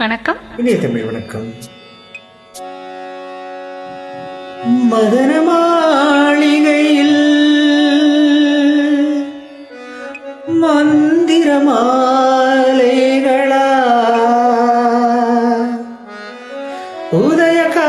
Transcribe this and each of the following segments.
வணக்கம். இனிய தமிழ் வணக்கம். மதன மாளிகையில் மந்திரமாலைகளா உதயகா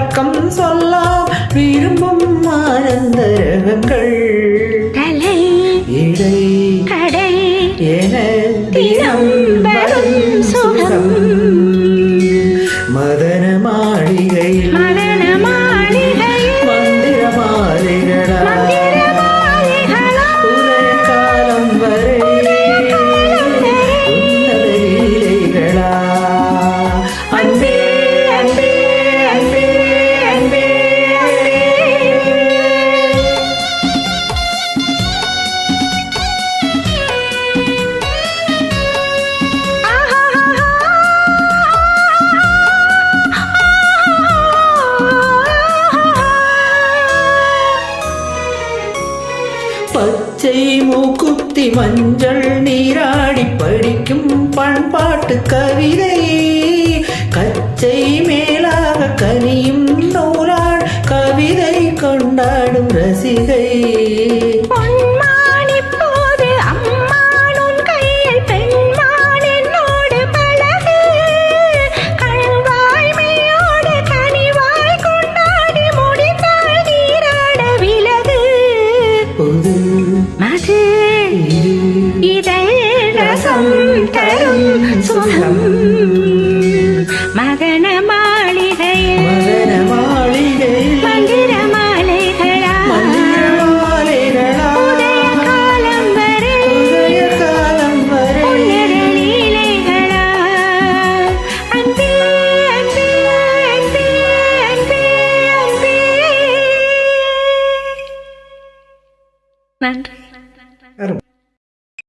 விளக்கம் சொல்லாம். விரும்பும் ஆனந்த பச்சை மூக்குத்தி மஞ்சள் நீராடி படிக்கும் பண்பாட்டு கவிதை. கச்சை மேலாக கனியும் நூலாள் கவிதை கொண்டாடும் ரசிகை. சொந்தம் மகன மாளிகையில் நன்றி